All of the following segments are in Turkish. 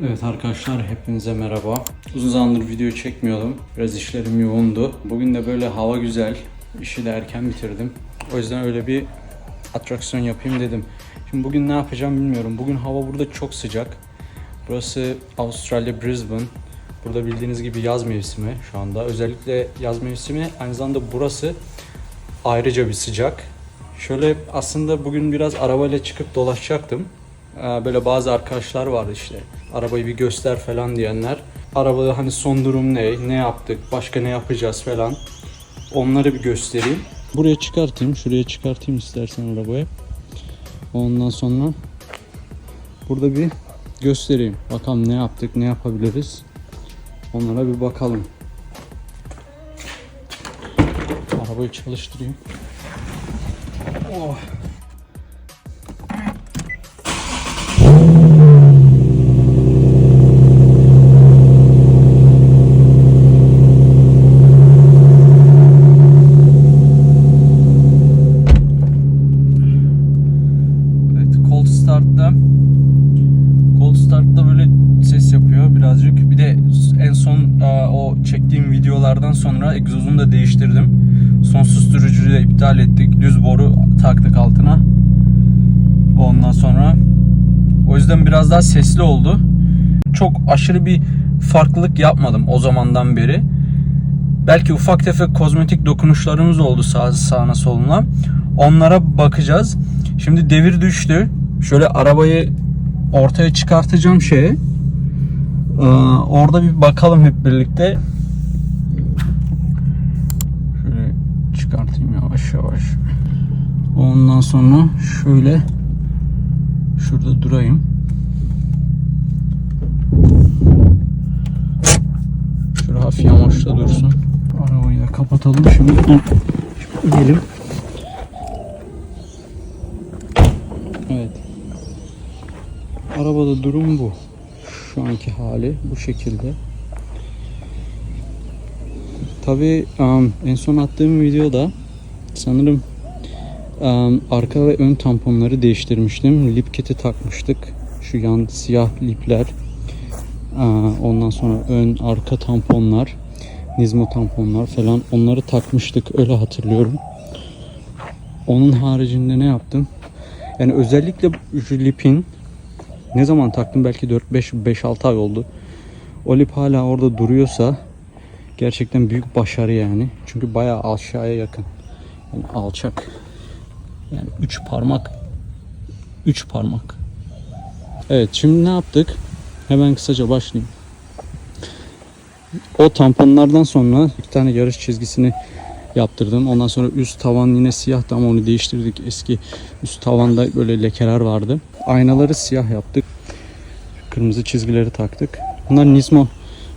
Evet arkadaşlar hepinize merhaba. Uzun zamandır video çekmiyordum. Biraz işlerim yoğundu. Bugün de böyle hava güzel. İşi de erken bitirdim. O yüzden öyle bir atraksiyon yapayım dedim. Şimdi bugün ne yapacağım bilmiyorum. Bugün hava burada çok sıcak. Burası Avustralya Brisbane. Burada bildiğiniz gibi yaz mevsimi şu anda. Özellikle yaz mevsimi aynı zamanda burası ayrıca bir sıcak. Şöyle aslında bugün biraz arabayla çıkıp dolaşacaktım. Ee, Böyle bazı arkadaşlar vardı işte. Arabayı bir göster falan diyenler. Arabada hani son durum ne, ne yaptık, başka ne yapacağız falan. Onları bir göstereyim. Buraya çıkartayım, şuraya çıkartayım istersen arabayı. Ondan sonra burada bir göstereyim. Bakalım ne yaptık, ne yapabiliriz. Onlara bir bakalım. Arabayı çalıştırayım. Oh. Evet, cold start'ta cold start'ta böyle ses yapıyor birazcık. Bir de en son aa, çektiğim videolardan sonra egzozunu da değiştirdim. Son susturucuyu da iptal ettik. Düz boru taktık altına. Ondan sonra o yüzden biraz daha sesli oldu. Çok aşırı bir farklılık yapmadım o zamandan beri. Belki ufak tefek kozmetik dokunuşlarımız oldu sağ, sağına soluna. Onlara bakacağız. Şimdi devir düştü. Şöyle arabayı ortaya çıkartacağım şeye. Ee, orada bir bakalım hep birlikte. Şöyle çıkartayım yavaş yavaş. Ondan sonra şöyle şurada durayım. Şöyle hafif yamaçta dursun. Arabayı da kapatalım şimdi. İnelim. Evet. Arabada durum bu. Şu anki hali bu şekilde. Tabii um, en son attığım videoda sanırım um, arka ve ön tamponları değiştirmiştim. Lip kit'i takmıştık. Şu yan siyah lipler. Aa, Ondan sonra ön arka tamponlar, Nismo tamponlar falan onları takmıştık öyle hatırlıyorum. Onun haricinde ne yaptım? Yani özellikle şu lipin ne zaman taktım belki 4 5 5 6 ay oldu. O lip hala orada duruyorsa gerçekten büyük başarı yani. Çünkü bayağı aşağıya yakın. Yani alçak. Yani 3 parmak 3 parmak. Evet şimdi ne yaptık? Hemen kısaca başlayayım. O tamponlardan sonra bir tane yarış çizgisini yaptırdım. Ondan sonra üst tavan yine siyah ama onu değiştirdik. Eski üst tavanda böyle lekeler vardı. Aynaları siyah yaptık. Kırmızı çizgileri taktık. Bunlar Nismo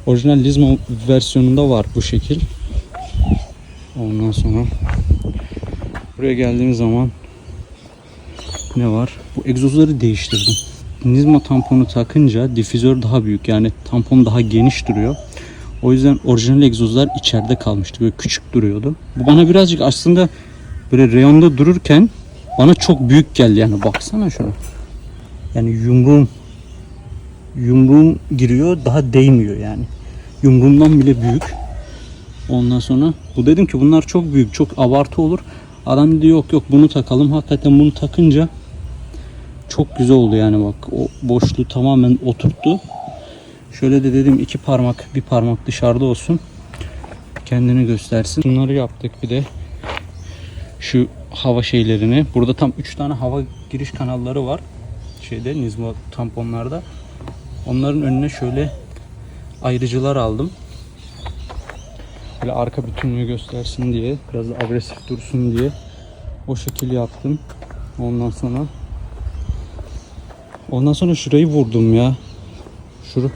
orijinal Nismo versiyonunda var bu şekil. Ondan sonra buraya geldiğimiz zaman ne var? Bu egzozları değiştirdim. Nismo tamponu takınca difüzör daha büyük yani tampon daha geniş duruyor. O yüzden orijinal egzozlar içeride kalmıştı. Böyle küçük duruyordu. Bu bana birazcık aslında böyle reyonda dururken bana çok büyük geldi yani baksana şuna. Yani yumruğum yumruğum giriyor daha değmiyor yani. Yumruğumdan bile büyük. Ondan sonra bu dedim ki bunlar çok büyük çok abartı olur. Adam dedi yok yok bunu takalım. Hakikaten bunu takınca çok güzel oldu yani bak o boşluğu tamamen oturttu. Şöyle de dedim iki parmak bir parmak dışarıda olsun. Kendini göstersin. Bunları yaptık bir de şu hava şeylerini. Burada tam 3 tane hava giriş kanalları var. Şeyde Nismo tamponlarda. Onların önüne şöyle ayrıcılar aldım. Böyle arka bütünlüğü göstersin diye, biraz agresif dursun diye o şekil yaptım. Ondan sonra Ondan sonra şurayı vurdum ya. Şuru,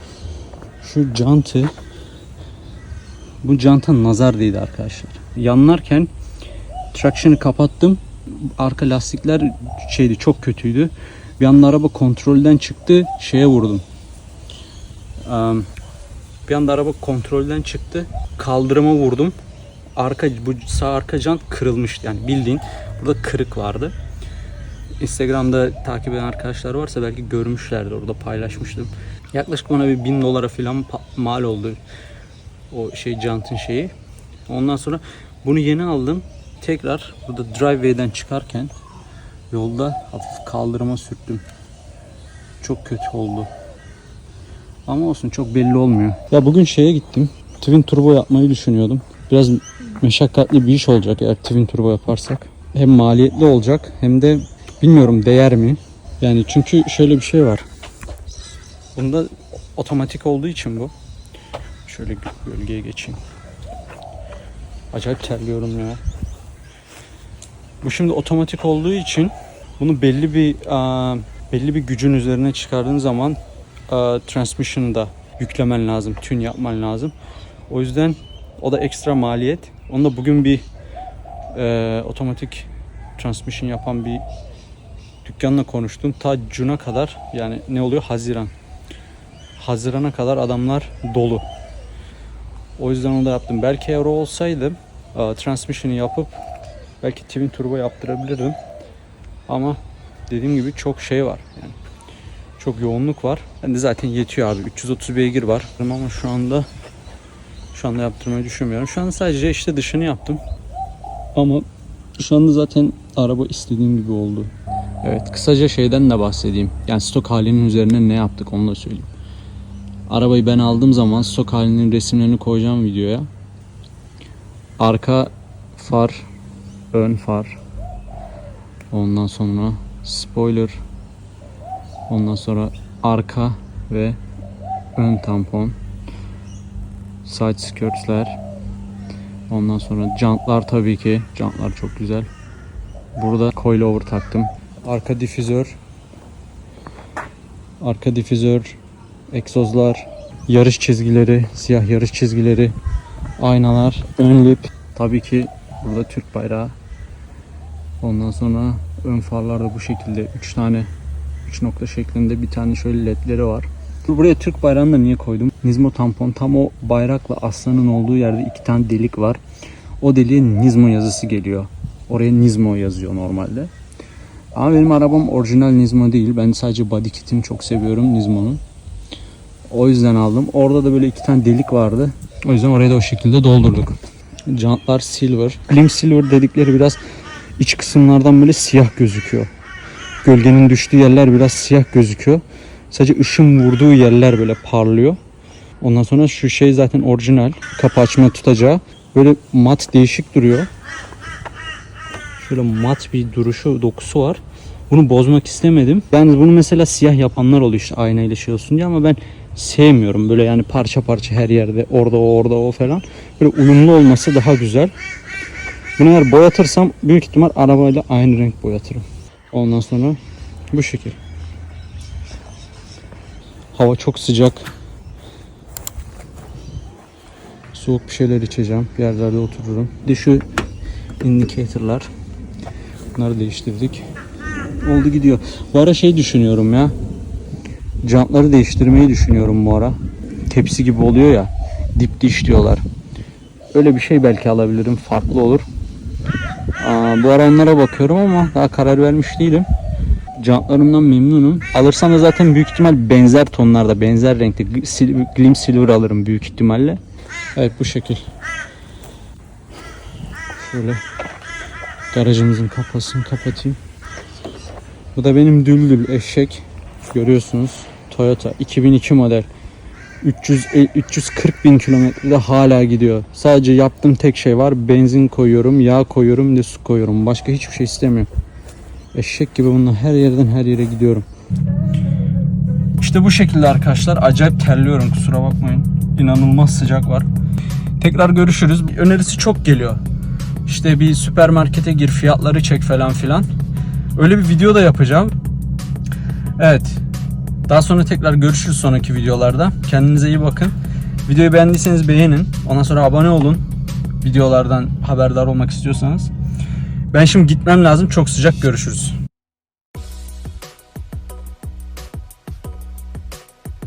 şu cantı bu canta nazar değdi arkadaşlar. Yanlarken traction'ı kapattım. Arka lastikler şeydi çok kötüydü. Bir anda araba kontrolden çıktı. Şeye vurdum. Bir anda araba kontrolden çıktı. Kaldırıma vurdum. Arka bu sağ arka jant kırılmış yani bildiğin burada kırık vardı. Instagram'da takip eden arkadaşlar varsa belki görmüşlerdir orada paylaşmıştım. Yaklaşık bana bir bin dolara falan mal oldu. O şey jantın şeyi. Ondan sonra bunu yeni aldım. Tekrar burada driveway'den çıkarken yolda hafif kaldırıma sürttüm. Çok kötü oldu. Ama olsun çok belli olmuyor. Ya bugün şeye gittim. Twin turbo yapmayı düşünüyordum. Biraz meşakkatli bir iş olacak eğer twin turbo yaparsak. Hem maliyetli olacak hem de bilmiyorum değer mi? Yani çünkü şöyle bir şey var. Bunda otomatik olduğu için bu. Şöyle gölgeye geçeyim. Acayip terliyorum ya. Bu şimdi otomatik olduğu için bunu belli bir aa, belli bir gücün üzerine çıkardığın zaman aa, transmission'ı da yüklemen lazım, tune yapman lazım. O yüzden o da ekstra maliyet. Onu da bugün bir e, otomatik transmission yapan bir dükkanla konuştum. Ta Cun'a kadar yani ne oluyor? Haziran. Hazirana kadar adamlar dolu. O yüzden onu da yaptım. Belki euro olsaydı e, transmission'ı yapıp belki twin turbo yaptırabilirdim. Ama dediğim gibi çok şey var yani. Çok yoğunluk var. Ben de zaten yetiyor abi. 330 beygir var. Ama şu anda şu anda yaptırmayı düşünmüyorum. Şu an sadece işte dışını yaptım. Ama şu anda zaten araba istediğim gibi oldu. Evet kısaca şeyden de bahsedeyim. Yani stok halinin üzerine ne yaptık onu da söyleyeyim. Arabayı ben aldığım zaman stok halinin resimlerini koyacağım videoya. Arka far, ön far. Ondan sonra spoiler. Ondan sonra arka ve ön tampon. Side skirtler. Ondan sonra jantlar tabii ki. Jantlar çok güzel. Burada coilover taktım. Arka difüzör. Arka difüzör. Egzozlar. Yarış çizgileri. Siyah yarış çizgileri. Aynalar. Ön lip. Tabii ki burada Türk bayrağı. Ondan sonra ön farlar da bu şekilde. 3 tane 3 nokta şeklinde bir tane şöyle ledleri var. Buraya Türk bayrağını da niye koydum? Nizmo tampon tam o bayrakla aslanın olduğu yerde iki tane delik var. O deliğe Nizmo yazısı geliyor. Oraya Nizmo yazıyor normalde. Ama benim arabam orijinal Nizmo değil. Ben sadece body kitini çok seviyorum Nizmo'nun. O yüzden aldım. Orada da böyle iki tane delik vardı. O yüzden oraya da o şekilde doldurduk. Jantlar silver. Glim silver dedikleri biraz iç kısımlardan böyle siyah gözüküyor. Gölgenin düştüğü yerler biraz siyah gözüküyor. Sadece ışın vurduğu yerler böyle parlıyor. Ondan sonra şu şey zaten orijinal. Kapı açma tutacağı. Böyle mat değişik duruyor. Şöyle mat bir duruşu, dokusu var. Bunu bozmak istemedim. Ben bunu mesela siyah yapanlar oluyor işte aynayla şey olsun diye ama ben sevmiyorum. Böyle yani parça parça her yerde orada o orada o falan. Böyle uyumlu olması daha güzel. Bunu eğer boyatırsam büyük ihtimal arabayla aynı renk boyatırım. Ondan sonra bu şekil. Hava çok sıcak. Soğuk bir şeyler içeceğim. Bir yerlerde otururum. Bir de şu indicator'lar. Bunları değiştirdik. Oldu gidiyor. Bu ara şey düşünüyorum ya. Jantları değiştirmeyi düşünüyorum bu ara. Tepsi gibi oluyor ya. Dip diş diyorlar. Öyle bir şey belki alabilirim. Farklı olur. Bu ara onlara bakıyorum ama daha karar vermiş değilim. Jantlarımdan memnunum. Alırsam da zaten büyük ihtimal benzer tonlarda, benzer renkte Glim Silver alırım büyük ihtimalle. Evet bu şekil. Şöyle garajımızın kapısını kapatayım. Bu da benim düldül eşek. Görüyorsunuz. Toyota 2002 model. 300 e, 340 bin kilometrede hala gidiyor. Sadece yaptığım tek şey var. Benzin koyuyorum, yağ koyuyorum, de su koyuyorum. Başka hiçbir şey istemiyorum. Eşek gibi bununla her yerden her yere gidiyorum. İşte bu şekilde arkadaşlar. Acayip terliyorum kusura bakmayın. İnanılmaz sıcak var. Tekrar görüşürüz. Önerisi çok geliyor. İşte bir süpermarkete gir fiyatları çek falan filan. Öyle bir video da yapacağım. Evet. Daha sonra tekrar görüşürüz sonraki videolarda. Kendinize iyi bakın. Videoyu beğendiyseniz beğenin. Ondan sonra abone olun. Videolardan haberdar olmak istiyorsanız. Ben şimdi gitmem lazım. Çok sıcak görüşürüz.